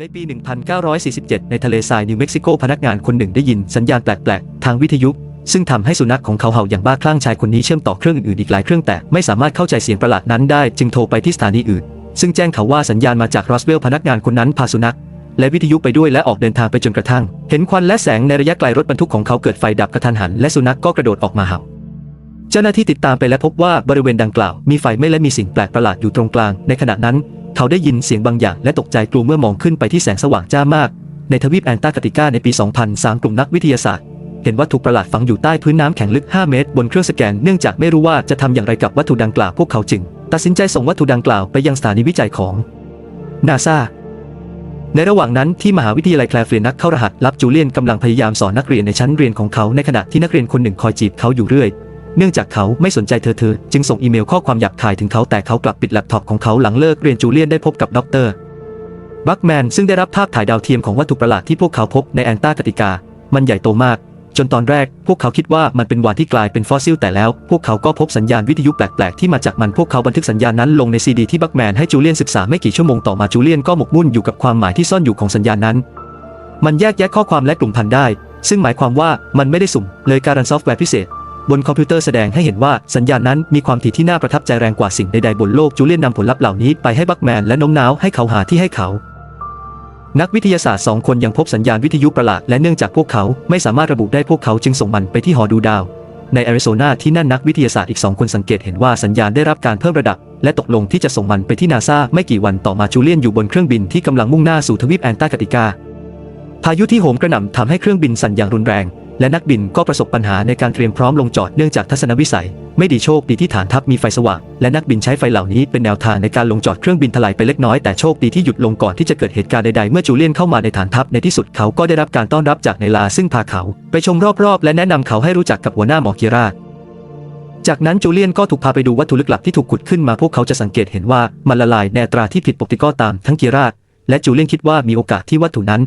ในปี 1947 ในทะเลทรายนิวเม็กซิโกพนักงานคนหนึ่งได้ยินสัญญาณแปลกๆ ทางวิทยุ ซึ่งทำให้สุนัขของเขาเห่าอย่างบ้าคลั่งชายคนนี้เชื่อมต่อเครื่องอื่นๆอีกหลายเครื่องแต่ไม่สามารถเข้าใจเสียงประหลาดนั้นได้จึงโทรไปที่สถานีอื่น ซึ่งแจ้งเขาว่าสัญญาณมาจากรอสเวลล์พนักงานคนนั้นพาสุนัข และวิทยุไปด้วยและออกเดินทางไปจนกระทั่ง เห็นควันและแสงในระยะไกลรถบรรทุกของเขาเกิดไฟดับกระทันหัน และสุนัขก็กระโดดออกมาเห่าเจ้าหน้าที่ติดตามไปและพบว่าบริเวณดังกล่าวมีไฟไหม้และมีสิ่งแปลกประหลาดอยู่ตรงกลาง ในขณะนั้น เขาได้ยินเสียงบางอย่างและตกใจกลัวเมื่อมองขึ้นไปที่แสงสว่างจ้ามาก ในทวีปแอนตาร์กติกาในปี 2003 กลุ่มนักวิทยาศาสตร์ เห็นวัตถุประหลาดฝังอยู่ใต้พื้นน้ำแข็งลึก 5 เมตร บนเครื่องสแกนเนื่องจากไม่รู้ว่าจะทำอย่างไรกับวัตถุดังกล่าวพวกเขาจึง ตัดสินใจส่งวัตถุดังกล่าวไปยังสถานีวิจัยของนาซาในระหว่างนั้นที่มหาวิทยาลัยแคลฟเรียนนักเข้ารหัสลับจูเลียนกำลังพยายามสอนนักเรียนในชั้นเรียนของเขาในขณะที่นักเรียนคนหนึ่งคอยจีบเขาอยู่เรื่อย เนื่องจากเขาไม่สนใจเธอเธอ จึงส่งอีเมลข้อความหยาบคายถึงเขาแต่เขากลับปิดแล็ปท็อปของเขาหลังเลิกเรียนจูเลียนได้พบกับดรบัคแมนซึ่งได้รับภาพถ่ายดาวเทียมของวัตถุประหลาดที่พวกเขาพบในแอนตาร์กติกา มันใหญ่โตมาก จนตอนแรกพวกเขาคิดว่ามันเป็นวานที่กลายเป็นฟอสซิลแต่แล้ว พวกเขาก็พบสัญญาณวิทยุแปลกๆที่มาจากมันพวกเขาบันทึกสัญญาณนั้นลงในซีดีที่บัคแมนให้จูเลียนศึกษาไม่กี่ชั่วโมงต่อมาจูเลียนก็หมกมุ่นอยู่กับความหมายที่ซ่อนอยู่ของสัญญาณนั้น มันแยกแยะข้อความและกลุ่มพันธุ์ได้ ซึ่งหมายความว่ามันไม่ได้สุ่มเลยการันซอฟต์แวร์พิเศษ บนคอมพิวเตอร์แสดงให้เห็นว่าสัญญาณนั้นมีความถี่ที่น่าประทับใจแรงกว่าสิ่งใดๆบนโลกจูเลียนนำผลลัพธ์เหล่านี้ไปให้บัคแมนและน้มน้าวให้เขาหาที่ให้เขานักวิทยาศาสตร์สองคนยังพบสัญญาณวิทยุประหลาดและเนื่องจากพวกเขาไม่สามารถระบุได้พวกเขาจึงส่งมันไปที่หอดูดาว ในแอริโซนาที่นั่นนักวิทยาศาสตร์อีกสองคนสังเกตเห็นว่าสัญญาณได้รับการเพิ่มระดับ และตกลงที่จะส่งมันไปที่นาซาไม่กี่วันต่อมาจูเลียนอยู่บนเครื่องบินที่กำลังมุ่งหน้าสู่ทวีปแอนตาร์กติกา พายุที่โหมกระหน่ำทำให้เครื่องบินสั่นอย่างรุนแรง และนักบินก็ประสบปัญหาในการเตรียมพร้อมลงจอดเนื่องจากทัศนวิสัย ไม่ดีโชคดีที่ฐานทัพมีไฟสว่างและนักบินใช้ไฟเหล่านี้เป็นแนวทางในการลงจอดเครื่องบินถลายไปเล็กน้อยแต่โชคดีที่หยุดลงก่อนที่จะเกิดเหตุการณ์ใดๆเมื่อจูเลียนเข้ามาในฐานทัพในที่สุดเขาก็ได้รับการต้อนรับจากนายลาซึ่งพาเขา ไปชมรอบๆ และแนะนำเขาให้รู้จักกับหัวหน้าหมอกิราชจากนั้นจูเลียนก็ถูกพาไปดูวัตถุลึกลับที่ถูกขุดขึ้นมาพวกเขาจะสังเกตเห็นว่ามันละลายในตราที่ผิดปกติก็ตามทั้งกิราชและจูเลียนคิดว่ามีโอกาสที่วัตถุนั้น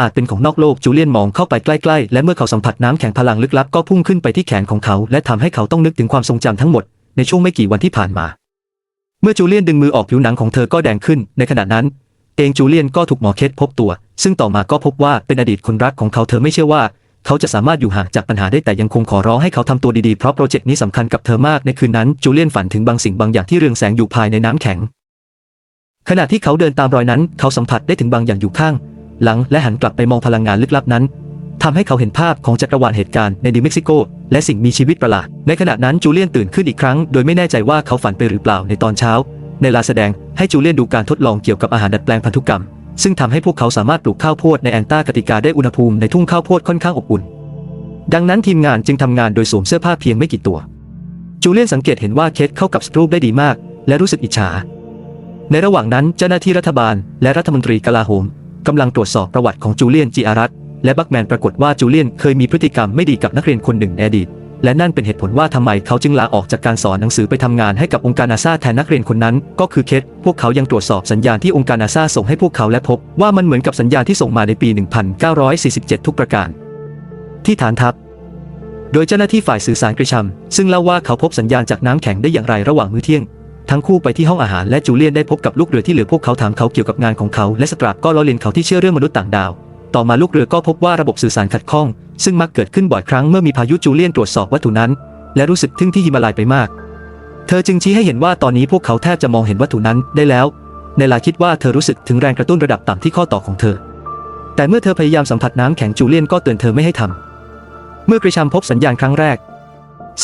อาจเป็นของนอกโลกจูเลียนมองเข้าไปใกล้ๆ และเมื่อเขาสัมผัสน้ำแข็งพลังลึกลับก็พุ่งขึ้นไปที่แขนของเขา และทำให้เขาต้องนึกถึงความทรงจำทั้งหมด ในช่วงไม่กี่วันที่ผ่านมา เมื่อจูเลียนดึงมือออกผิวหนังของเธอก็แดงขึ้น ในขณะนั้น เองจูเลียนก็ถูกหมอเคสพบตัว ซึ่งต่อมาก็พบว่าเป็นอดีตคนรักของเขาเธอไม่เชื่อว่า เขาจะสามารถอยู่ห่างจากปัญหาได้แต่ยังคงขอร้องให้เขาทำตัวดีๆเพราะโปรเจกต์นี้สำคัญกับเธอมากในคืนนั้นจูเลียนฝันถึงบางสิ่งบางอย่างที่เรืองแสงอยู่ภายในน้ำแข็ง ขณะที่เขาเดินตามรอยนั้น เขาสัมผัสได้ถึงบางอย่างอยู่ข้าง หลังและหันกลับไปมองพลังงานลึกลับนั้นทำให้เขาเห็นภาพของจักรวาลเหตุการณ์ในนิวเม็กซิโก และสิ่งมีชีวิตประหลาด ในขณะนั้นจูเลียนตื่นขึ้นอีกครั้ง โดยไม่แน่ใจว่าเขาฝันไปหรือเปล่าในตอนเช้า ในลาแสดงให้จูเลียนดูการทดลองเกี่ยวกับอาหารดัดแปลงพันธุกรรม ซึ่งทำให้พวกเขาสามารถปลูกข้าวโพดในแอนตาร์กติกาได้อุณหภูมิในทุ่งข้าวโพดค่อนข้างอบอุ่น ดังนั้นทีมงานจึงทำงานโดยสวมเสื้อผ้าเพียงไม่กี่ตัว จูเลียนสังเกตเห็นว่าเคทเข้ากับสตรูปได้ดีมาก และรู้สึกอิจฉา ในระหว่างนั้นเจ้าหน้าที่รัฐบาล และรัฐมนตรีกลาโหม กำลังตรวจสอบประวัติของจูเลียนจีอารัตและบัคแมนปรากฏว่าจูเลียนเคยมีพฤติกรรมไม่ดีกับนักเรียนคนหนึ่งในอดีต และนั่นเป็นเหตุผลว่าทำไมเขาจึงลาออกจากการสอนหนังสือไปทำงานให้กับองค์การนาซาแทนนักเรียนคนนั้น ก็คือเคทพวกเขายังตรวจสอบสัญญาณที่องค์การนาซาส่งให้พวกเขาและพบว่ามันเหมือนกับสัญญาณที่ส่งมาในปี 1947 ทุกประการ ที่ฐานทัพโดยเจ้าหน้าที่ฝ่ายสื่อสารกระชำซึ่งเล่าว่าเขาพบสัญญาณจากน้ำแข็งได้อย่างไรระหว่างมื้อเที่ยง ทั้งคู่ไปที่ห้องอาหารและจูเลียนได้พบกับลูกเรือที่เหลือพวกเขาถามเขาเกี่ยวกับงานของเขาและสตราปก็ล้อเลียนเขาที่เชื่อเรื่องมนุษย์ต่างดาว ต่อมาลูกเรือก็พบว่าระบบสื่อสารขัดข้อง ซึ่งมักเกิดขึ้นบ่อยครั้งเมื่อมีพายุจูเลียนตรวจสอบวัตถุนั้น และรู้สึกทึ่งที่ฮิมาลายไปมาก เธอจึงชี้ให้เห็นว่าตอนนี้พวกเขาแทบจะมองเห็นวัตถุนั้นได้แล้ว ในลาคิดว่าเธอรู้สึกถึงแรงกระตุ้นระดับต่ำที่ข้อต่อของเธอ แต่เมื่อเธอพยายามสัมผัสน้ำแข็งจูเลียนก็เตือนเธอไม่ให้ทำเมื่อกริชัมพบสัญญาณครั้งแรก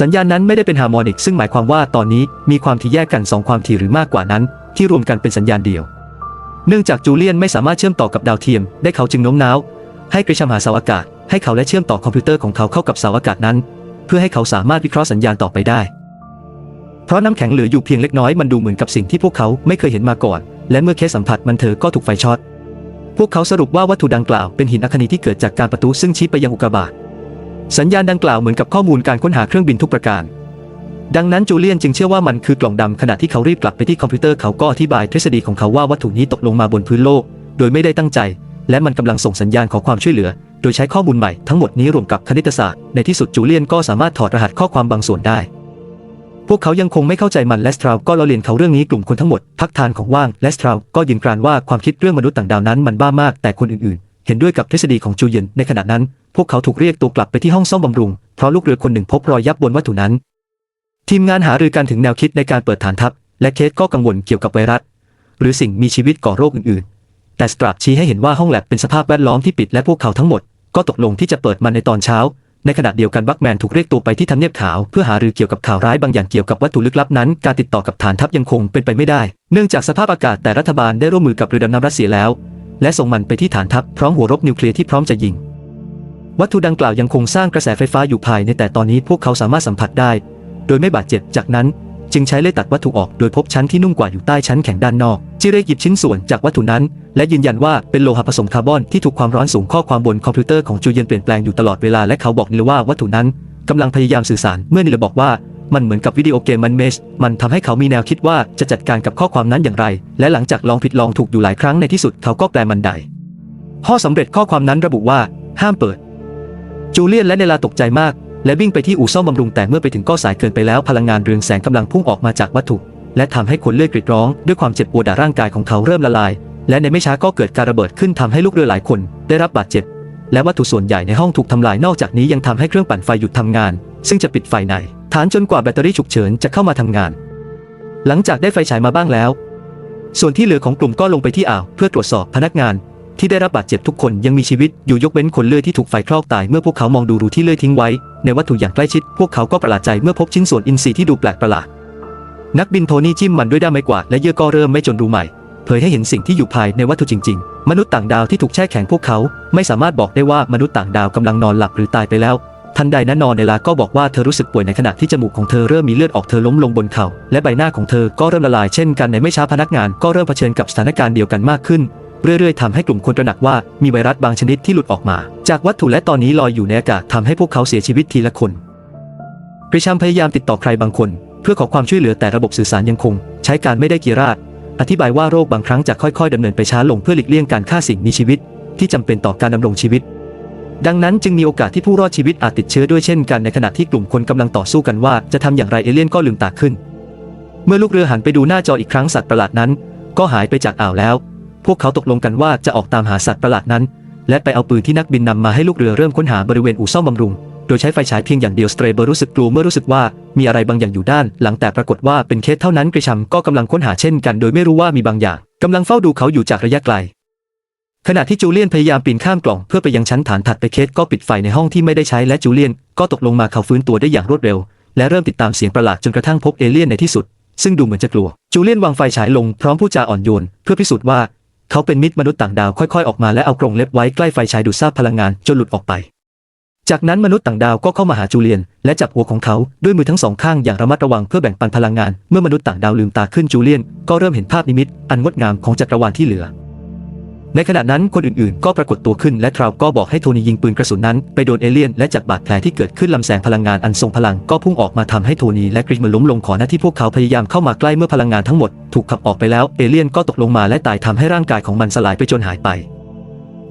สัญญาณนั้นไม่ได้เป็นฮาร์โมนิก ซึ่งหมายความว่าตอนนี้มีความถี่แยกกันสองความถี่หรือมากกว่านั้น ที่รวมกันเป็นสัญญาณเดียว เนื่องจากจูเลียนไม่สามารถเชื่อมต่อกับดาวเทียม ได้เขาจึงโน้มน้าว ให้กริชัมหาเสาอากาศ ให้เขาและเชื่อมต่อคอมพิวเตอร์ของเขาเข้ากับเสาอากาศนั้น เพื่อให้เขาสามารถวิเคราะห์สัญญาณต่อไปได้ เพราะน้ำแข็งเหลืออยู่เพียงเล็กน้อยมันดูเหมือนกับสิ่งที่พวกเขาไม่เคยเห็นมาก่อน และเมื่อเคสสัมผัสมันเธอก็ถูกไฟช็อตพวกเขาสรุปว่าวัตถุดังกล่าวเป็นหินอัคนีที่เกิดจากการประตูซึ่งชี้ไปยังอุกกาบาต สัญญาณดังกล่าวเหมือนกับข้อมูลการค้นหาเครื่องบินทุกประการ ดังนั้นจูเลียนจึงเชื่อว่ามันคือกล่องดำขณะที่เขารีบกลับไปที่คอมพิวเตอร์เขาก็อธิบายทฤษฎีของเขาว่าวัตถุนี้ตกลงมาบนพื้นโลก โดยไม่ได้ตั้งใจ และมันกำลังส่งสัญญาณขอความช่วยเหลือ โดยใช้ข้อมูลใหม่ทั้งหมดนี้รวมกับคณิตศาสตร์ในที่สุดจูเลียนก็สามารถถอดรหัสข้อความบางส่วนได้พวกเขายังคงไม่เข้าใจมันและสตราวก็ล้อเลียนเขาเรื่องนี้กลุ่มคนทั้งหมด พักทานของว่างและสตราวก็ยืนกรานว่าความคิดเรื่องมนุษย์ต่างดาวนั้นมันบ้ามากแต่คนอื่นๆ เห็นด้วยกับทฤษฎีของจูเยนในขณะนั้น พวกเขาถูกเรียกตัวกลับไปที่ห้องซ่อมบำรุง เพราะลูกเรือคนหนึ่งพบรอยยับบนวัตถุนั้น ทีมงานหารือกันถึงแนวคิดในการเปิดฐานทัพ และเคสก็กังวลเกี่ยวกับไวรัส หรือสิ่งมีชีวิตก่อโรคอื่นๆ แต่สตราบชี้ให้เห็นว่าห้องแลบเป็นสภาพแวดล้อมที่ปิดและพวกเขาทั้งหมด ก็ตกลงที่จะเปิดมันในตอนเช้า ในขณะเดียวกันบักแมนถูกเรียกตัวไปที่ทำเนียบขาวเพื่อหารือเกี่ยวกับข่าวร้ายบางอย่างเกี่ยวกับวัตถุลึกลับนั้น การติดต่อกับฐานทัพยังคงเป็นไปไม่ได้ เนื่องจากสภาพอากาศแต่รัฐบาลได้ร่วมมือกับเรือดำน้ำรัสเซียแล้ว และส่งมันไปที่ฐานทัพพร้อมหัวรบนิวเคลียร์ที่พร้อมจะยิง วัตถุดังกล่าวยังคงสร้างกระแสไฟฟ้าอยู่ภายในแต่ตอนนี้พวกเขาสามารถสัมผัสได้ โดยไม่บาดเจ็บจากนั้น จึงใช้เลื่อยตัดวัตถุออกโดยพบชั้นที่นุ่มกว่าอยู่ใต้ชั้นแข็งด้านนอกจิเรกหยิบชิ้นส่วนจากวัตถุนั้น และยืนยันว่าเป็นโลหะผสมคาร์บอนที่ถูกความร้อนสูงข้อความบนคอมพิวเตอร์ของจูเยนเปลี่ยนแปลงอยู่ตลอดเวลาและเขาบอกนิลว่าวัตถุนั้นกำลังพยายามสื่อสารเมื่อนิลบอกว่า มันเหมือนกับวิดีโอเกมมันเมช มันทำให้เขามีแนวคิดว่าจะจัดการกับข้อความนั้นอย่างไร และหลังจากลองผิดลองถูกอยู่หลายครั้งในที่สุดเขาก็แปลมันได้ข้อสำเร็จข้อความนั้นระบุว่า ห้ามเปิด จูเลียนและเนลาตกใจมาก และวิ่งไปที่อู่ซ่อมบำรุงแต่เมื่อไปถึงก็สายเกินไปแล้วพลังงานเรืองแสงกำลังพุ่งออกมาจากวัตถุ และทำให้คนเลือดกรีดร้องด้วยความเจ็บปวดร่างกายของเขาเริ่มละลาย และในไม่ช้าก็เกิดการระเบิดขึ้นทำให้ลูกเรือหลายคน ได้รับบาดเจ็บ และวัตถุส่วนใหญ่ในห้องถูกทำลายนอกจากนี้ยังทำให้เครื่องปั่นไฟหยุดทำงาน ซึ่งจะปิดไฟใน ฐานจนกว่าแบตเตอรี่ฉุกเฉินจะเข้ามาทำงาน หลังจากได้ไฟฉายมาบ้างแล้ว ส่วนที่เหลือของกลุ่มก็ลงไปที่อ่าวเพื่อตรวจสอบพนักงาน ที่ได้รับบาดเจ็บทุกคนยังมีชีวิตอยู่ยกเว้นคนเลื่อยที่ถูกไฟคลอกตายเมื่อพวกเขามองดูรูที่เลื่อยทิ้งไว้ ในวัตถุอย่างใกล้ชิด พวกเขาก็ประหลาดใจเมื่อพบชิ้นส่วนอินทรีย์ที่ดูแปลกประหลาดนักบินโทนี่จิ้มมันด้วยด้ามไม้กวาดและเยื่อก็เริ่มไม่จนรูใหม่เผยให้เห็นสิ่งที่อยู่ภายในวัตถุจริง ๆ มนุษย์ต่างดาวที่ถูกแช่แข็งพวกเขา ไม่สามารถบอกได้ว่ามนุษย์ต่างดาวกำลังนอนหลับหรือตายไปแล้ว ทันใดนั้นนอนในลาก็บอกว่าเธอรู้สึกป่วยในขณะที่จมูกของเธอเริ่มมีเลือดออกเธอล้มลงบนเข่าและใบหน้าของเธอก็เริ่มละลายเช่นกันในไม่ช้าพนักงานก็เริ่มเผชิญกับสถานการณ์เดียวกันมากขึ้นเรื่อยๆทำให้กลุ่มคนตระหนักว่ามีไวรัสบางชนิดที่หลุดออกมา จากวัตถุและตอนนี้ลอยอยู่ในอากาศทำให้พวกเขาเสียชีวิตทีละคนปริชัมพยายามติดต่อใครบางคน เพื่อขอความช่วยเหลือแต่ระบบสื่อสารยังคง ใช้การไม่ได้กีราดอธิบายว่าโรคบางครั้งจะค่อยๆดำเนินไปช้าลงเพื่อหลีกเลี่ยงการฆ่าสิ่งมีชีวิต ที่จำเป็นต่อการดำรงชีวิต ดังนั้นจึงมีโอกาสที่ผู้รอดชีวิตอาจติดเชื้อด้วยเช่นกันในขณะที่กลุ่มคนกำลังต่อสู้กันว่าจะทำอย่างไรเอเลี่ยนก็ลืมตาขึ้น เมื่อลูกเรือหันไปดูหน้าจออีกครั้งสัตว์ประหลาดนั้น ก็หายไปจากอ่าวแล้ว พวกเขาตกลงกันว่าจะออกตามหาสัตว์ประหลาดนั้น และไปเอาปืนที่นักบินนำมาให้ลูกเรือเริ่มค้นหาบริเวณอู่ซ่อมบำรุง โดยใช้ไฟฉายเพียงอย่างเดียวสเตรเบอร์รู้สึกกลัวเมื่อรู้สึกว่ามีอะไรบางอย่างอยู่ด้าน หลังแต่ปรากฏว่าเป็นเคสเท่านั้นกระชัมก็กำลังค้นหาเช่นกัน โดยไม่รู้ว่ามีบางอย่างกำลังเฝ้าดูเขาอยู่จากระยะไกล ขณะที่จูเลียนพยายามปีนข้ามกล่องเพื่อไปยังชั้นฐานถัดไปเคสก็ปิดไฟในห้องที่ไม่ได้ใช้และจูเลียนก็ตกลงมาเขาฟื้นตัวได้อย่างรวดเร็ว และเริ่มติดตามเสียงประหลาดจนกระทั่งพบเอเลี่ยนในที่สุด ซึ่งดูเหมือนจะกลัว จูเลียนวางไฟฉายลงพร้อมพูดจาอ่อนโยนเพื่อพิสูจน์ว่า เขาเป็นมิตรมนุษย์ต่างดาวค่อยๆออกมาและเอากรงเล็บไว้ใกล้ไฟฉายดูดซาบพลังงานจนหลุดออกไป จากนั้นมนุษย์ต่างดาวก็เข้ามาหาจูเลียน และจับหัวของเขาด้วยมือทั้งสองข้างอย่างระมัดระวังเพื่อแบ่งปันพลังงาน เมื่อมนุษย์ต่างดาวลืมตาขึ้นจูเลียน ก็เริ่มเห็นภาพนิมิตอันงดงามของจักรวาลที่เหลือ ในขณะนั้นคนอื่นๆ ก็ปรากฏตัวขึ้นและทราวก็บอกให้โทนี่ยิงปืนกระสุนนั้น ไปโดนเอเลี่ยนและจากบาดแผลที่เกิดขึ้นลำแสงพลังงานอันทรงพลังก็พุ่งออกมาทำให้โทนี่และกริกมันล้มลงขอหน้าที่พวกเขาพยายามเข้ามาใกล้เมื่อพลังงานทั้งหมดถูกขับออกไปแล้วเอเลี่ยนก็ตกลงมาและตายทำให้ร่างกายของมันสลายไปจนหายไป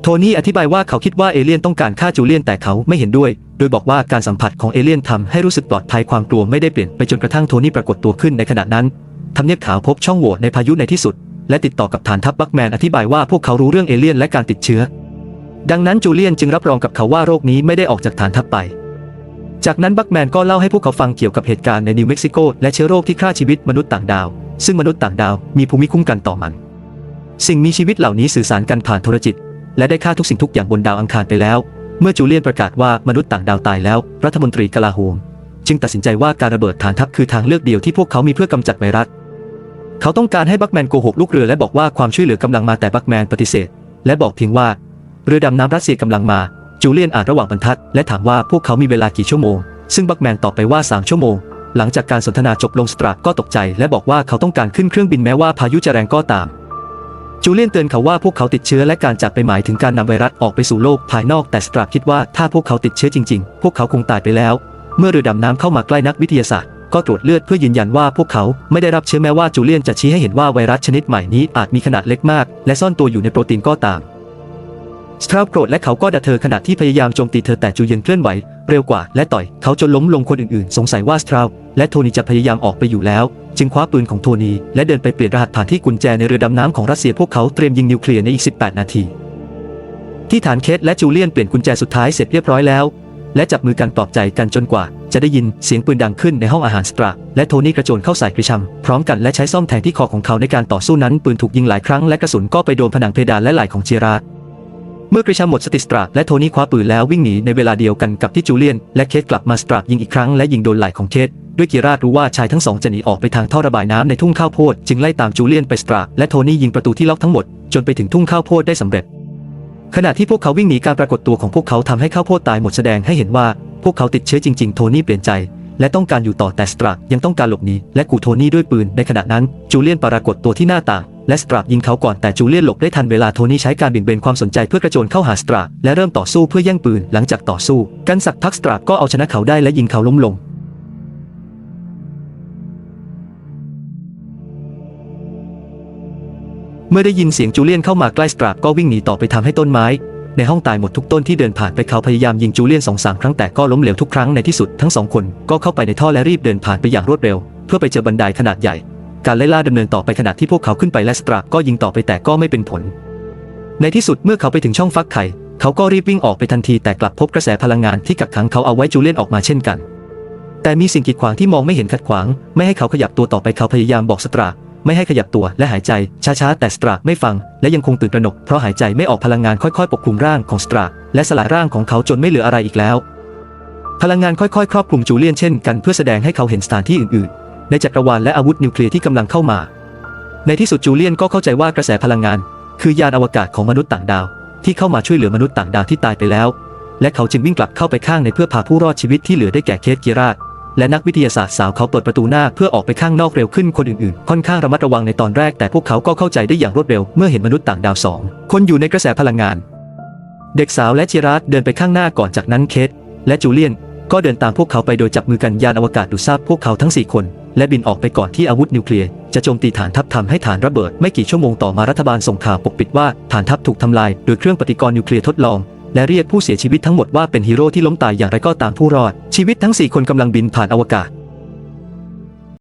โทนี่อธิบายว่าเขาคิดว่าเอเลี่ยนต้องการฆ่าจูเลียนแต่เขาไม่เห็นด้วย โดยบอกว่าการสัมผัสของเอเลี่ยนทำให้รู้สึกปลอดภัยความกลัวไม่ได้เปลี่ยนไปจนกระทั่งโทนี่ปรากฏตัวขึ้นในขณะนั้นทำเนียบขาวพบช่องโหว่ในพายุในที่สุด และติดต่อกับฐานทัพบักแมนอธิบายว่าพวกเขารู้เรื่องเอเลี่ยนและการติดเชื้อ ดังนั้นจูเลียนจึงรับรองกับเขาว่าโรคนี้ไม่ได้ออกจากฐานทัพไป จากนั้นบักแมนก็เล่าให้พวกเขาฟังเกี่ยวกับเหตุการณ์ในนิวเม็กซิโกและเชื้อโรคที่ฆ่าชีวิตมนุษย์ต่างดาว ซึ่งมนุษย์ต่างดาวมีภูมิคุ้มกันต่อมัน สิ่งมีชีวิตเหล่านี้สื่อสารกันผ่านโทรจิต และได้ฆ่าทุกสิ่งทุกอย่างบนดาวอังคารไปแล้ว เมื่อจูเลียนประกาศว่ามนุษย์ต่างดาวตายแล้ว รัฐมนตรีกลาโหมจึงตัดสินใจว่าการระเบิดฐานทัพคือทางเลือกเดียวที่พวกเขามีเพื่อกำจัดไวรัส เขาต้องการให้บักแมนโกหกลูกเรือและบอกว่าความช่วยเหลือกำลังมาแต่บักแมนปฏิเสธ และบอกเพียงว่า เรือดำน้ำรัสเซียกำลังมา จูเลียนอ่านระหว่างบรรทัด และถามว่าพวกเขามีเวลากี่ชั่วโมง ซึ่งบักแมนตอบไปว่า 3 ชั่วโมง หลังจากการสนทนาจบลงสตราก็ตกใจ และบอกว่าเขาต้องการขึ้นเครื่องบินแม้ว่าพายุจะแรงก็ตาม จูเลียนเตือนเขาว่าพวกเขาติดเชื้อและการจากไปหมายถึงการนำไวรัสออกไปสู่โลกภายนอกแต่สตราคิดว่าถ้าพวกเขาติดเชื้อจริง ๆ พวกเขาคงตายไปแล้ว เมื่อเรือดำน้ำเข้ามาใกล้นักวิทยาศาสตร์ ก็ตรวจเลือดเพื่อยืนยันว่าพวกเขาไม่ได้รับเชื้อแม้ว่าจูเลียนจะชี้ให้เห็นว่าไวรัสชนิดใหม่นี้อาจมีขนาดเล็กมาก และซ่อนตัวอยู่ในโปรตีนก็ตามสตราฟโกรธและเขาก็ด่าเธอขณะที่พยายามโจมตีเธอแต่จูเยนเคลื่อนไหว เร็วกว่าและต่อยเขาจนล้มลงคนอื่นๆ สงสัยว่าสตราฟและโทนี่จะพยายามออกไปอยู่แล้ว จึงคว้าปืนของโทนี่และเดินไปเปลี่ยนรหัสผ่านที่กุญแจในเรือดำน้ำของรัสเซียพวกเขาเตรียมยิงนิวเคลียร์ในอีก 18 นาที ที่ฐานเคสและจูเลียนเปลี่ยนกุญแจสุดท้ายเสร็จเรียบร้อยแล้ว และจับมือกันปลอบใจกันจนกว่า จะได้ยินเสียงปืนดังขึ้นในห้องอาหารสตราและโทนี่กระโจนเข้าใส่กริชัม พร้อมกันและใช้ซ่อมแทงที่คอของเขาในการต่อสู้นั้น ปืนถูกยิงหลายครั้งและกระสุนก็ไปโดนผนังเพดานและไหล่ของเจยราร์ดเมื่อกริชัมหมดสติสตราและโทนี่คว้าปืนแล้ววิ่งหนีในเวลาเดียวกันกับที่จูเลียน และเคสกลับมาสตรายิงอีกครั้งและยิงโดนไหล่ของเคสด้วยเกียราดรู้ว่าชายทั้งสองจะหนีออกไปทางท่อระบายน้ำในทุ่งข้าวโพดจึงไล่ตามจูเลียนไปสตราและโทนี่ยิงประตูที่ล็อกทั้งหมดจนไปถึงทุ่งข้าวโพดได้สำเร็จ ขณะที่พวกเขาวิ่งหนีการปรากฏตัวของพวกเขาทำให้ข้าวโพดตายหมดแสดงให้เห็นว่าพวกเขาติดเชื้อจริง ๆ โทนี่เปลี่ยนใจ และต้องการอยู่ต่อแต่สตรายังต้องการหลบหนีและกูโทนี่ด้วยปืนในขณะนั้นจูเลียนปรากฏตัวที่หน้าต่างและสตรายิงเขาก่อนแต่จูเลียนหลบได้ทันเวลาโทนี่ใช้การบี่ยงเบนความสนใจเพื่อกระโจนเข้าหาสตราและเริ่มต่อสู้เพื่อแย่งปืนหลังจากต่อสู้ กันสักพักสตราก็เอาชนะเขาได้และยิงเขาล้มลง มื่อได้ยินเสียงจูเลียนเข้ามาใกล้สตราก็วิ่งหนีต่อไปทำให้ต้นไม้ ในห้องตายหมดทุกต้นที่เดินผ่านไปเขาพยายามยิงจูเลียนสองสามครั้งแต่ก็ล้มเหลวทุกครั้งในที่สุดทั้งสองคนก็เข้าไปในท่อและรีบเดินผ่านไปอย่างรวดเร็ว เพื่อไปเจอบันไดขนาดใหญ่ การไล่ล่าดำเนินต่อไปขณะที่พวกเขาขึ้นไปและสตราก็ยิงต่อไปแต่ก็ไม่เป็นผล ในที่สุดเมื่อเขาไปถึงช่องฟักไข่เขาก็รีบวิ่งออกไปทันทีแต่กลับพบกระแสพลังงานที่กักขังเขาเอาไว้จูเลียนออกมาเช่นกัน แต่มีสิ่งกีดขวางที่มองไม่เห็นขัดขวาง ไม่ให้เขาขยับตัวต่อไปเขาพยายามบอกสตรา ไม่ให้ขยับตัวและหายใจ ช้าๆ แต่สตราไม่ฟัง และยังคงตื่นตระหนกเพราะหายใจไม่ออกพลังงานค่อยๆ ปกคลุมร่างของสตราและสลายร่างของเขาจนไม่เหลืออะไรอีกแล้ว พลังงานค่อยๆ ครอบคลุมจูเลียนเช่นกันเพื่อแสดงให้เขาเห็นสถานที่อื่นๆ ในจักรวาลและอาวุธนิวเคลียร์ที่กำลังเข้ามา ในที่สุดจูเลียนก็เข้าใจว่ากระแสพลังงาน คือยานอวกาศของมนุษย์ต่างดาว ที่เข้ามาช่วยเหลือมนุษย์ต่างดาวที่ตายไปแล้ว และเขาจึงวิ่งกลับเข้าไปข้างในเพื่อพาผู้รอดชีวิตที่เหลือได้แก่เคสกีราด และนักวิทยาศาสตร์สาวเขาเปิดประตูหน้าเพื่อออกไปข้างนอกเร็วขึ้นคนอื่นๆ ค่อนข้างระมัดระวังในตอนแรกแต่พวกเขาก็เข้าใจได้อย่างรวดเร็วเมื่อเห็นมนุษย์ต่างดาวสองคนอยู่ในกระแสพลังงาน เด็กสาวและเจยราดเดินไปข้างหน้าก่อนจากนั้นเคสและจูเลียน ก็เดินตามพวกเขาไปโดยจับมือกันยานอวกาศดูซาบพวกเขาทั้ง 4 คน และบินออกไปก่อนที่อาวุธนิวเคลียร์จะโจมตีฐานทัพทำให้ฐานระเบิด ไม่กี่ชั่วโมงต่อมารัฐบาลส่งข่าวปกปิดว่าฐานทัพถูกทำลายโดยเครื่องปฏิกรณ์นิวเคลียร์ทดลอง และเรียกผู้เสียชีวิตทั้งหมดว่าเป็นฮีโร่ที่ล้มตายอย่างไรก็ตามผู้รอด ชีวิตทั้ง 4 คนกำลังบินผ่านอวกาศ